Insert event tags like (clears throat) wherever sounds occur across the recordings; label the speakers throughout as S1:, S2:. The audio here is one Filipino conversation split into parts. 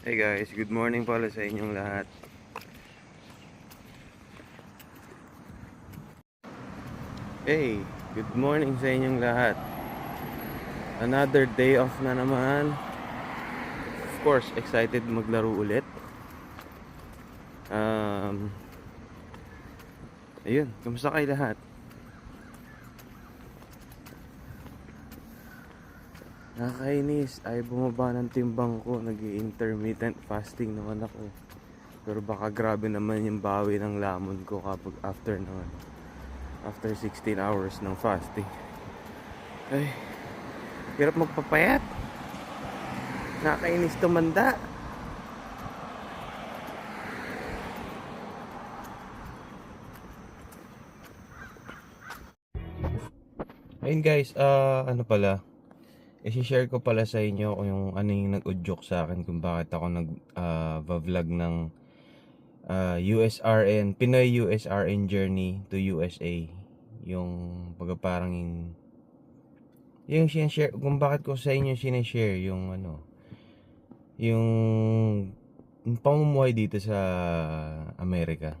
S1: Hey guys, good morning pala sa inyong lahat. Hey, good morning sa inyong lahat. Another day off na naman. Of course, excited maglaro ulit. Um, ayun, kamusta kayo lahat? Nakakainis. Ay bumaba ng timbang ko. nag intermittent fasting naman ako. Pero baka grabe naman yung bawi ng lamon ko kapag after naman. After 16 hours ng fasting. Ay. Hirap magpapayat. Nakakainis tumanda. Ayun guys, ah ano pala, i-share ko pala sa inyo yung ano yung nag-udyok sa akin kung bakit ako nag-vlog ng ah, USRN, Pinoy USRN Journey to USA. Yung baga parang yung, yung sinashare, kung bakit ko sa inyo sinashare yung ano, yung, yung pamumuhay dito sa Amerika.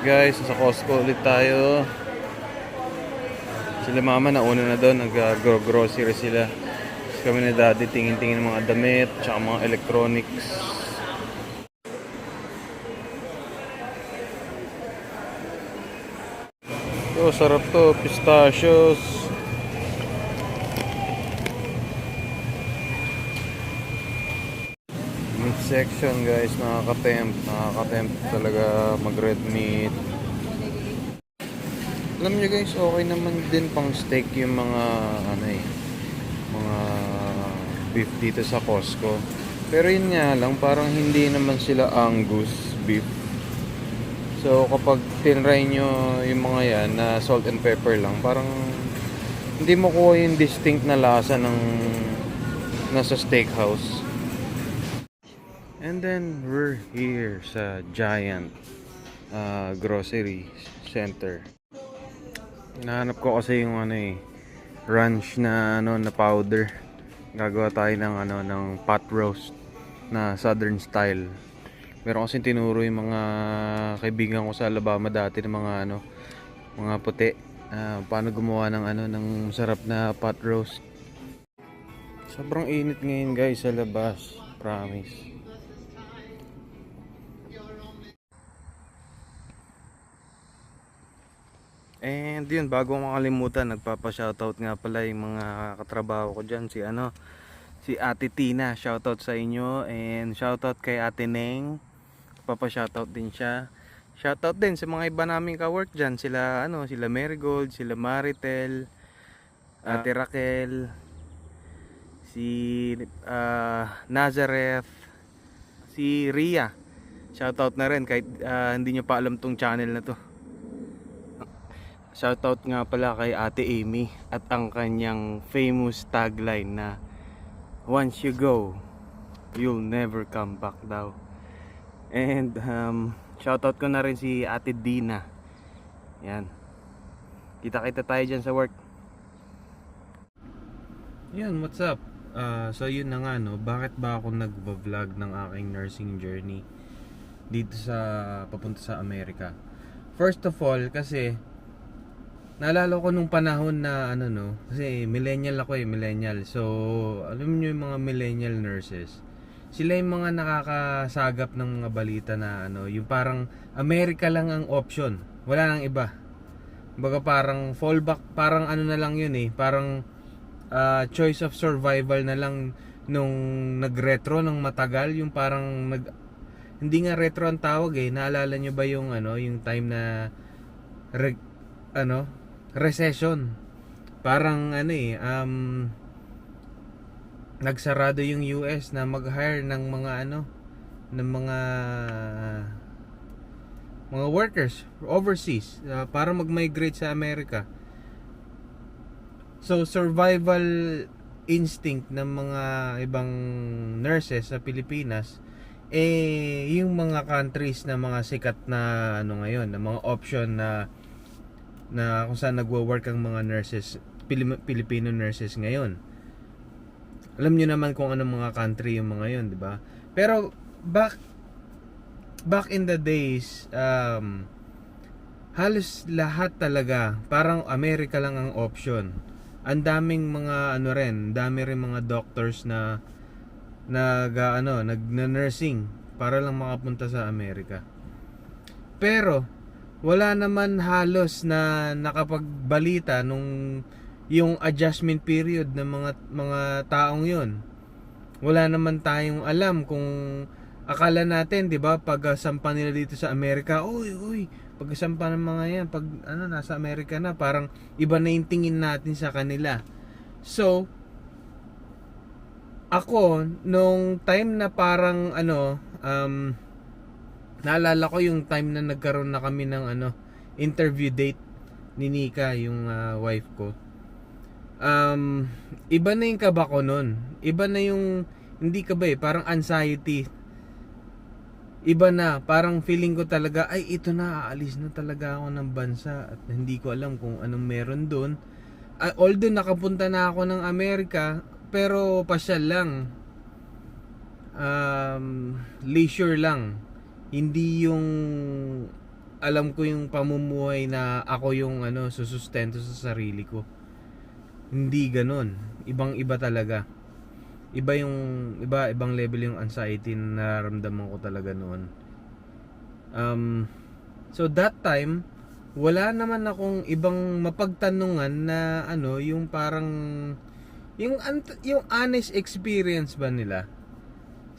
S1: Guys, sa Costco ulit tayo. Sila mama nauna na doon, nag-grocery sila. Tapos kami na daddy tingin-tingin ng mga damit, tsaka mga electronics. Ito, sarap to, pistachios. Meat section guys, nakaka-tempt, nakaka-tempt talaga mag red meat. Alam nyo guys, okay naman din pang steak yung mga ano eh, mga beef dito sa Costco. Pero yun nga lang, parang hindi naman sila Angus beef. So kapag tinry nyo yung mga yan na salt and pepper lang, parang hindi mo kuha yung distinct na lasa ng nasa steakhouse. And then we're here sa Giant uh, Grocery Center. Hinahanap ko kasi yung ano eh ranch na ano na powder. Gagawa tayo ng ano ng pot roast na southern style. Meron kasi tinuro yung mga kaibigan ko sa Alabama dati ng mga ano mga puti. ah, paano gumawa ng ano ng sarap na pot roast. Sobrang init ngayon guys sa labas. Promise. And yun, bago makalimutan, nagpapa-shoutout nga pala yung mga katrabaho ko dyan. Si ano, si Ate Tina, shoutout sa inyo. And shoutout kay Ate Neng. Papa-shoutout din siya. Shoutout din sa mga iba naming ka-work dyan. Sila, ano, sila Marigold, sila Maritel, Ate Raquel, si ah, Nazareth, si Ria. Shoutout na rin kahit ah, hindi nyo pa alam tong channel na to. Shoutout nga pala kay Ate Amy at ang kanyang famous tagline na Once you go, you'll never come back daw. And um, shoutout ko na rin si Ate Dina. Yan. Kita-kita tayo dyan sa work. Yan, what's up? Ah, so yun na nga no, bakit ba ako nagva-vlog ng aking nursing journey dito sa papunta sa Amerika? First of all, kasi Naalala ko nung panahon na ano no, kasi millennial ako eh, millennial. So, alam niyo yung mga millennial nurses. Sila yung mga nakakasagap ng mga balita na ano, yung parang Amerika lang ang option. Wala nang iba. Baga parang fallback, parang ano na lang yun eh, parang ah, choice of survival na lang nung nag-retro ng matagal, yung parang nag hindi nga retro ang tawag eh. Naalala nyo ba yung ano, yung time na re- ano, recession. Parang ano eh, um, nagsarado yung US na mag-hire ng mga ano ng mga mga workers overseas uh, para mag-migrate sa Amerika. So survival instinct ng mga ibang nurses sa Pilipinas eh yung mga countries na mga sikat na ano ngayon, na mga option na na kung saan nagwo-work ang mga nurses Filipino nurses ngayon. Alam niyo naman kung anong mga country yung mga yun, di ba? Pero back back in the days um halos lahat talaga parang Amerika lang ang option. Ang daming mga ano rin, dami rin mga doctors na nag ano, nag-nursing para lang makapunta sa Amerika. Pero wala naman halos na nakapagbalita nung yung adjustment period ng mga mga taong yon. Wala naman tayong alam kung akala natin, 'di ba, pag ah, sampa nila dito sa Amerika, uy, uy, pag sampa ng mga 'yan, pag ano nasa Amerika na, parang iba na yung tingin natin sa kanila. So, ako nung time na parang ano um naalala ko yung time na nagkaroon na kami ng ano interview date ni Nika yung ah, wife ko. Um iba na yung kaba ko nun. Iba na yung hindi ka ba eh parang anxiety. Iba na parang feeling ko talaga ay ito na aalis na talaga ako ng bansa. At hindi ko alam kung anong meron doon Ah, although nakapunta na ako ng Amerika pero pasyal lang. Um, leisure lang hindi yung alam ko yung pamumuhay na ako yung ano susustento sa sarili ko. Hindi ganon ibang iba talaga. Iba yung iba ibang level yung anxiety na nararamdaman ko talaga noon. Um so that time wala naman akong ibang mapagtanungan na ano yung parang yung yung honest experience ba nila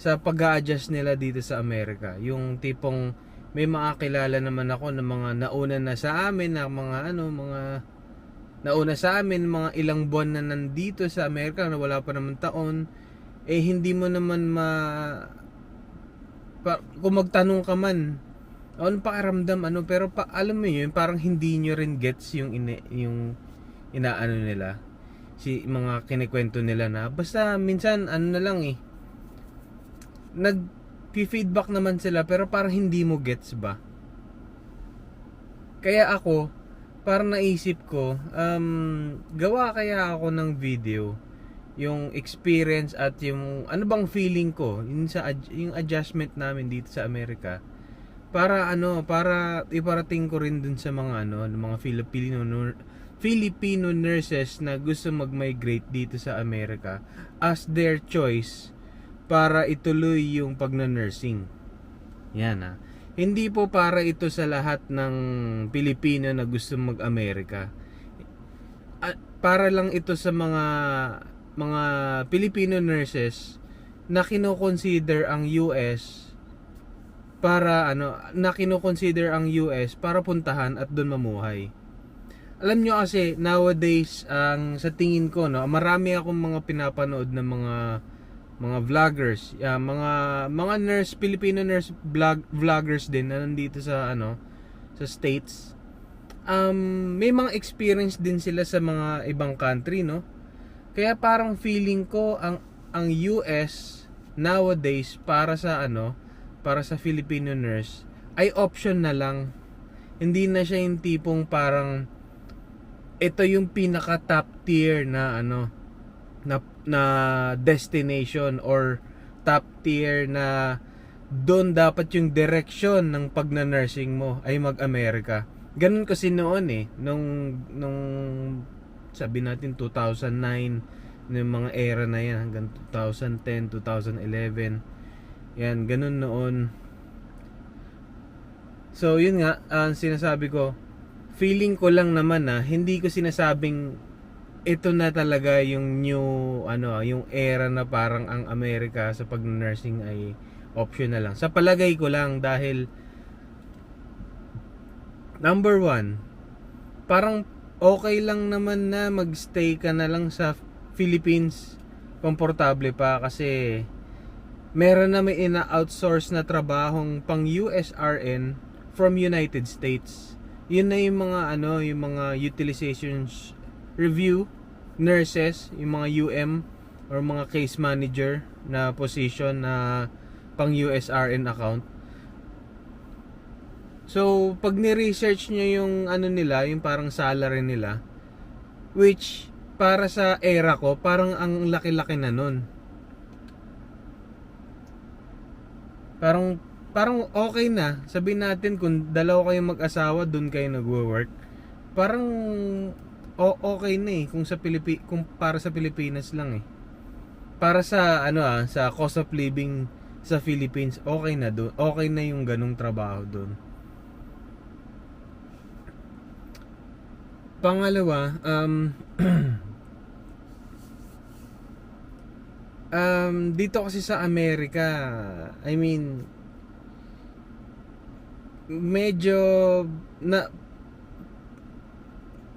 S1: sa pag-a-adjust nila dito sa Amerika. Yung tipong may makakilala naman ako ng mga nauna na sa amin na mga ano mga nauna sa amin mga ilang buwan na nandito sa Amerika na wala pa naman taon eh hindi mo naman ma pa, kung magtanong ka man ano pakiramdam ano pero pa, alam mo yun parang hindi nyo rin gets yung ine, yung inaano nila si mga kinikwento nila na basta minsan ano na lang eh nag feedback naman sila pero parang hindi mo gets ba? Kaya ako parang naisip ko um, gawa kaya ako ng video yung experience at yung ano bang feeling ko yung sa yung adjustment namin dito sa Amerika para ano para iparating ko rin dun sa mga ano mga Filipino Filipino nurses na gusto mag-migrate dito sa Amerika as their choice para ituloy yung pagna-nursing. Yan ah. Hindi po para ito sa lahat ng Pilipino na gusto mag-Amerika. Para lang ito sa mga mga Filipino nurses na kino-consider ang US para ano na kino-consider ang US para puntahan at doon mamuhay. Alam nyo kasi nowadays ang sa tingin ko no, marami akong mga pinapanood ng mga mga vloggers, yeah, mga mga nurse Filipino nurse vlog, vloggers din na nandito sa ano sa states. Um, may mga experience din sila sa mga ibang country, no? Kaya parang feeling ko ang ang US nowadays para sa ano, para sa Filipino nurse ay option na lang. Hindi na siya yung tipong parang ito yung pinaka top tier na ano na na destination or top tier na doon dapat yung direction ng pagna-nursing mo ay mag-Amerika. Ganun kasi noon eh nung nung sabi natin 2009 ng mga era na yan hanggang 2010, 2011. Yan, ganun noon. So, yun nga, ang sinasabi ko, feeling ko lang naman na hindi ko sinasabing ito na talaga yung new ano yung era na parang ang Amerika sa pag-nursing ay option na lang sa palagay ko lang dahil number one parang okay lang naman na magstay ka na lang sa Philippines komportable pa kasi meron na may ina-outsource na trabahong pang USRN from United States. Yun na yung mga ano, yung mga utilizations review, nurses, yung mga UM or mga case manager na position na pang USRN account. So, pag ni-research nyo yung ano nila, yung parang salary nila, which para sa era ko, parang ang laki-laki na nun. Parang parang okay na. Sabihin natin kung dalawa kayong mag-asawa, doon kayo nagwo-work. Parang o- okay na eh kung sa Pilipi kung para sa Pilipinas lang eh. Para sa ano ah, sa cost of living sa Philippines, okay na doon. Okay na yung ganung trabaho doon. Pangalawa, um (clears throat) um dito kasi sa Amerika, I mean medyo na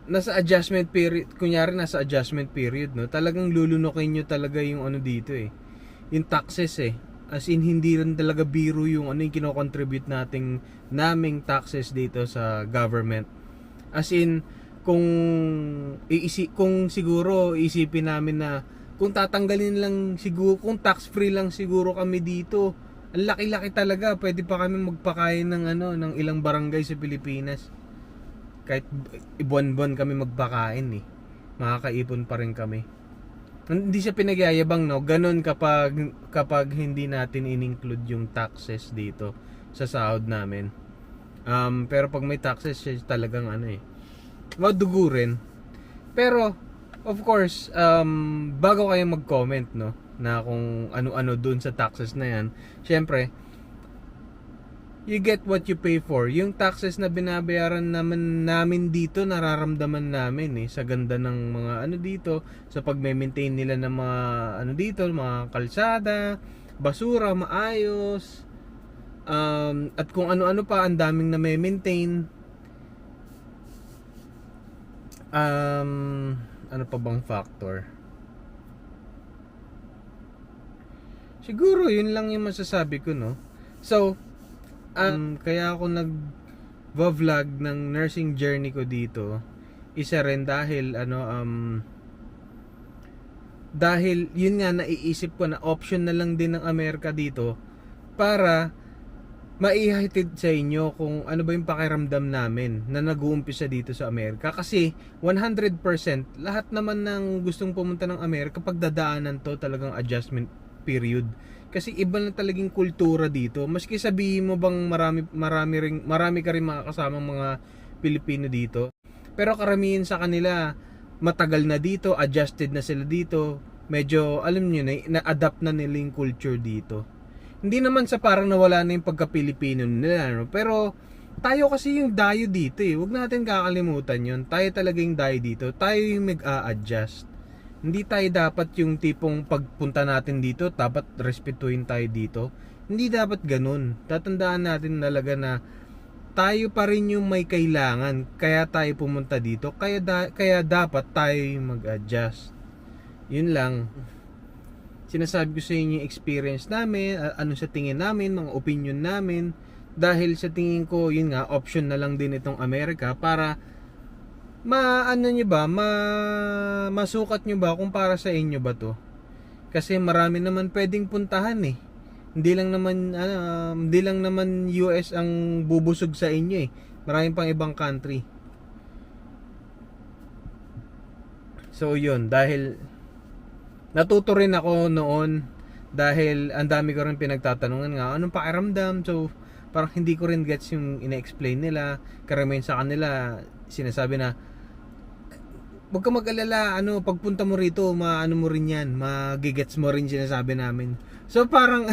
S1: nasa adjustment period, kunyari nasa adjustment period, no? Talagang lulunukin nyo talaga yung ano dito eh. Yung taxes eh. As in hindi rin talaga biro yung ano yung kino-contribute nating naming taxes dito sa government. As in kung iisi kung siguro isipin namin na kung tatanggalin lang siguro kung tax free lang siguro kami dito ang laki-laki talaga pwede pa kami magpakain ng ano ng ilang barangay sa Pilipinas kahit ibuan-buan kami magpakain eh. Makakaipon pa rin kami. Hindi siya pinagyayabang no? Ganun kapag kapag hindi natin in-include yung taxes dito sa sahod namin. Um, pero pag may taxes siya talagang ano eh madugo rin. Pero, of course, um, bago kayo mag-comment, no, na kung ano-ano dun sa taxes na yan, syempre, you get what you pay for. Yung taxes na binabayaran naman namin dito, nararamdaman namin eh, sa ganda ng mga ano dito, sa pag-maintain nila ng mga ano dito, mga kalsada, basura, maayos, um, at kung ano-ano pa, ang daming na maintain Um, ano pa bang factor? Siguro yun lang yung masasabi ko, no? So, um, kaya ako nag vlog ng nursing journey ko dito. Isa rin dahil ano um dahil yun nga naiisip ko na option na lang din ng Amerika dito para maihatid sa inyo kung ano ba yung pakiramdam namin na nag-uumpisa dito sa Amerika. Kasi 100% lahat naman ng gustong pumunta ng Amerika pagdadaanan to talagang adjustment period. Kasi iba na talagang kultura dito. Maski sabihin mo bang marami marami ring marami ka rin makakasamang mga Pilipino dito. Pero karamihan sa kanila matagal na dito, adjusted na sila dito. Medyo alam niyo na na-adapt na nila yung culture dito hindi naman sa parang nawala na yung pagka-Pilipino nila, no? pero tayo kasi yung dayo dito eh. Huwag natin kakalimutan yun. Tayo talaga yung dayo dito. Tayo yung mag-a-adjust. Hindi tayo dapat yung tipong pagpunta natin dito, dapat respetuhin tayo dito. Hindi dapat ganun. Tatandaan natin talaga na tayo pa rin yung may kailangan. Kaya tayo pumunta dito. Kaya, da- kaya dapat tayo yung mag-adjust. Yun lang sinasabi ko sa inyo yung experience namin, ano sa tingin namin, mga opinion namin. Dahil sa tingin ko, yun nga, option na lang din itong Amerika para maano nyo ba, ma, masukat nyo ba kung para sa inyo ba to. Kasi marami naman pwedeng puntahan eh. Hindi lang naman ano, hindi lang naman US ang bubusog sa inyo eh. Marami pang ibang country. So yun, dahil natuto rin ako noon dahil ang dami ko rin pinagtatanungan nga anong pakiramdam so parang hindi ko rin gets yung ina-explain nila karamihan sa kanila sinasabi na wag ka mag-alala ano pagpunta mo rito maano mo rin yan magigets mo rin sinasabi namin so parang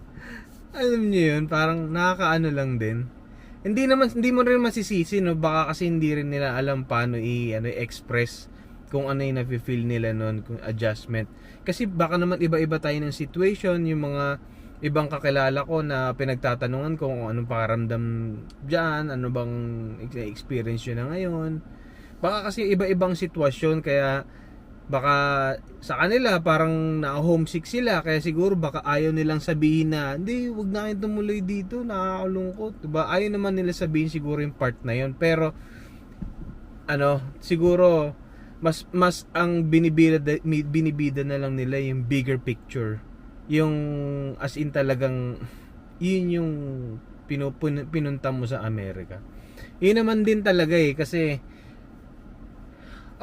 S1: (laughs) alam niyo yun parang nakakaano lang din hindi naman hindi mo rin masisisi no baka kasi hindi rin nila alam paano i ano i-express kung ano yung nafe-feel nila noon, kung adjustment. Kasi baka naman iba-iba tayo ng situation, yung mga ibang kakilala ko na pinagtatanungan ko kung anong pakaramdam dyan, ano bang experience yun na ngayon. Baka kasi iba-ibang sitwasyon, kaya baka sa kanila parang na-homesick sila kaya siguro baka ayaw nilang sabihin na hindi wag na kayong tumuloy dito nakakalungkot. Diba? Ayaw naman nila sabihin siguro yung part na yon pero ano siguro mas mas ang binibida binibida na lang nila yung bigger picture. Yung as in talagang (laughs) yun yung pinupun, pinunta mo sa Amerika. Yun naman din talaga eh kasi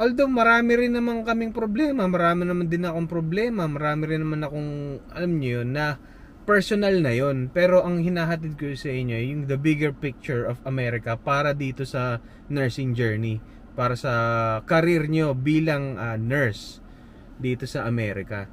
S1: Although marami rin naman kaming problema, marami naman din akong problema, marami rin naman akong, alam niyo yun, na personal na yon Pero ang hinahatid ko sa inyo, yung the bigger picture of America para dito sa nursing journey, para sa career nyo bilang ah, nurse dito sa Amerika.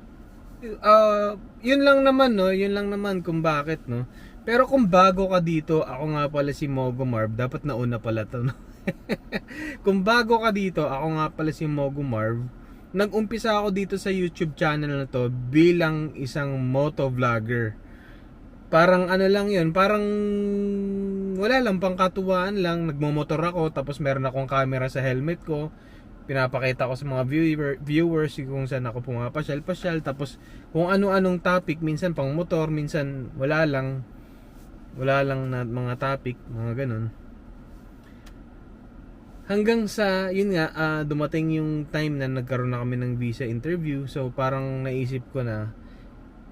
S1: Uh, yun lang naman, no? Yun lang naman kung bakit, no? Pero kung bago ka dito, ako nga pala si Mogo Marv, dapat nauna pala to, no? (laughs) Kung bago ka dito, ako nga pala si Mogo Marv. Nag-umpisa ako dito sa YouTube channel na to bilang isang moto vlogger. Parang ano lang yun, parang wala lang, pangkatuwaan lang. Nagmomotor ako, tapos meron akong camera sa helmet ko. Pinapakita ko sa mga viewer, viewers kung saan ako pumapasyal-pasyal. Tapos kung ano-anong topic, minsan pang motor, minsan wala lang. Wala lang na mga topic, mga ganun hanggang sa yun nga ah, dumating yung time na nagkaroon na kami ng visa interview. So parang naisip ko na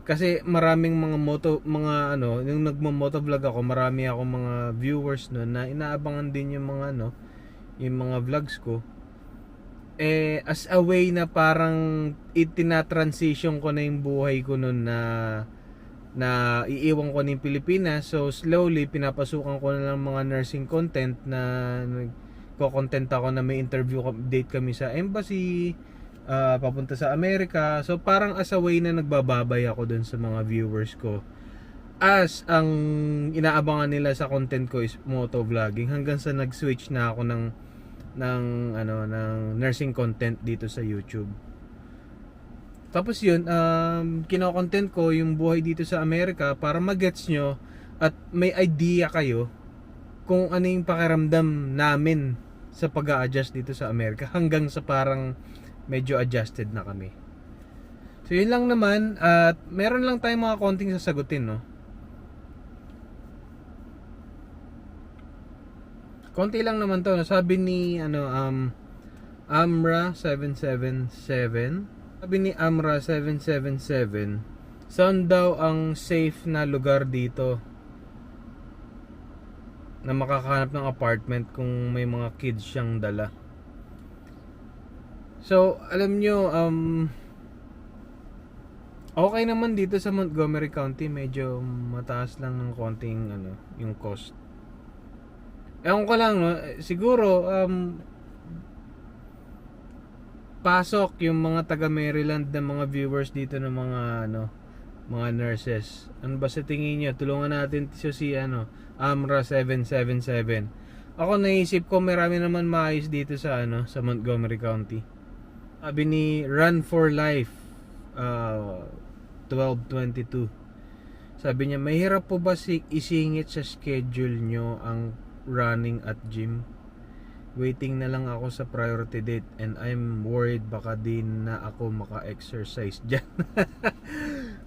S1: kasi maraming mga moto mga ano yung nagmo-moto vlog ako marami ako mga viewers no na inaabangan din yung mga ano yung mga vlogs ko. Eh as a way na parang itina-transition ko na yung buhay ko noon na na iiwan ko ng Pilipinas. So slowly pinapasukan ko na lang mga nursing content na ko-content ako na may interview date kami sa embassy, uh, papunta sa Amerika. So parang as a way na nagbababay ako dun sa mga viewers ko. As ang inaabangan nila sa content ko is moto vlogging hanggang sa nag-switch na ako ng ng ano ng nursing content dito sa YouTube. Tapos yun, um, kino-content ko yung buhay dito sa Amerika para magets nyo at may idea kayo kung ano yung pakiramdam namin sa pag adjust dito sa Amerika hanggang sa parang medyo adjusted na kami. So yun lang naman at meron lang tayong mga konting sasagutin no. Konti lang naman to. Sabi ni ano um Amra 777 Sabi ni Amra 777 Saan daw ang safe na lugar dito? Na makakahanap ng apartment kung may mga kids siyang dala. So, alam nyo, um, okay naman dito sa Montgomery County, medyo mataas lang ng konting, ano, yung cost. Ewan ko lang, no, siguro, um, pasok yung mga taga Maryland na mga viewers dito ng mga, ano, mga nurses. Ano ba sa tingin niyo? Tulungan natin si, ano, Amra 777. Ako naisip ko marami naman maayos dito sa ano sa Montgomery County. Sabi ni Run for Life uh, 1222. Sabi niya, mahirap po ba si isingit sa schedule nyo ang running at gym? Waiting na lang ako sa priority date and I'm worried baka din na ako maka-exercise (laughs) dyan.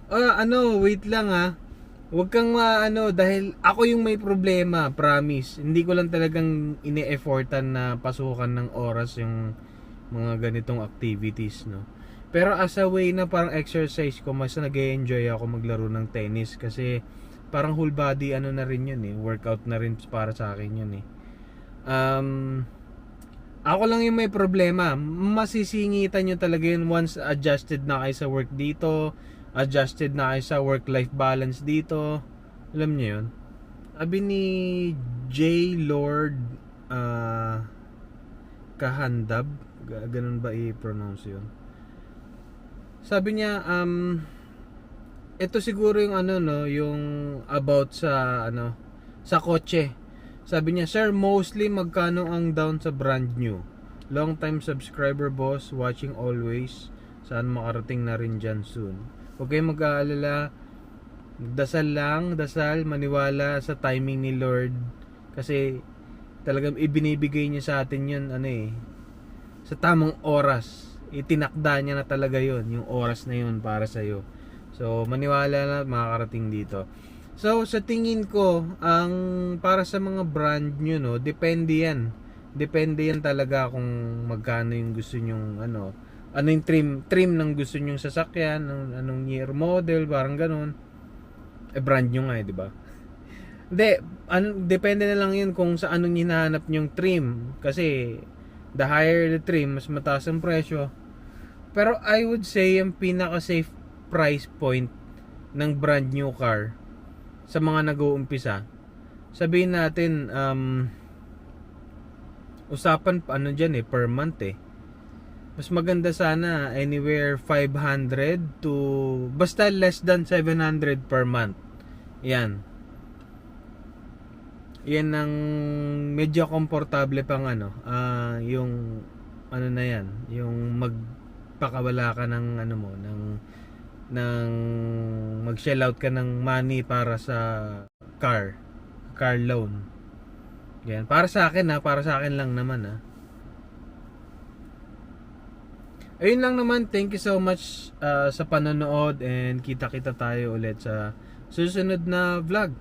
S1: Uh, ano, wait lang ha. Huwag kang maano dahil ako yung may problema, promise. Hindi ko lang talagang ini-effortan na pasukan ng oras yung mga ganitong activities, no. Pero as a way na parang exercise ko, mas nag enjoy ako maglaro ng tennis kasi parang whole body ano na rin yun eh. Workout na rin para sa akin yun eh. Um, ako lang yung may problema. Masisingitan nyo talaga yun once adjusted na kayo sa work dito adjusted na kayo sa work-life balance dito. Alam niyo yun? Sabi ni J. Lord uh, Kahandab, ganun ba i-pronounce yun? Sabi niya, um, ito siguro yung ano no, yung about sa ano, sa kotse. Sabi niya, Sir, mostly magkano ang down sa brand new? Long time subscriber boss, watching always. Saan makarating na rin dyan soon? Huwag kayong mag-aalala. Dasal lang, dasal, maniwala sa timing ni Lord. Kasi talagang ibinibigay niya sa atin yun, ano eh, sa tamang oras. itinakda niya na talaga yon yung oras na yun para sa iyo. So maniwala na makakarating dito. So sa tingin ko, ang para sa mga brand nyo no, depende yan. Depende yan talaga kung magkano yung gusto nyong ano, ano yung trim trim ng gusto nyong sasakyan, anong, anong year model, parang ganun. Eh brand nyo nga eh, di ba? (laughs) Hindi, ano, depende na lang yun kung sa anong hinahanap nyong trim. Kasi, the higher the trim, mas mataas ang presyo. Pero I would say, yung pinaka-safe price point ng brand new car sa mga nag-uumpisa, sabihin natin, um, usapan pa ano dyan eh, per month eh. Mas maganda sana anywhere 500 to basta less than 700 per month. Yan. Yan ang medyo komportable pang ano, ah yung ano na yan, yung magpakawala ka ng ano mo, ng ng mag-shell out ka ng money para sa car, car loan. Yan, para sa akin ha, para sa akin lang naman ha. Ayun lang naman, thank you so much ah, sa panonood and kita-kita tayo ulit sa susunod na vlog.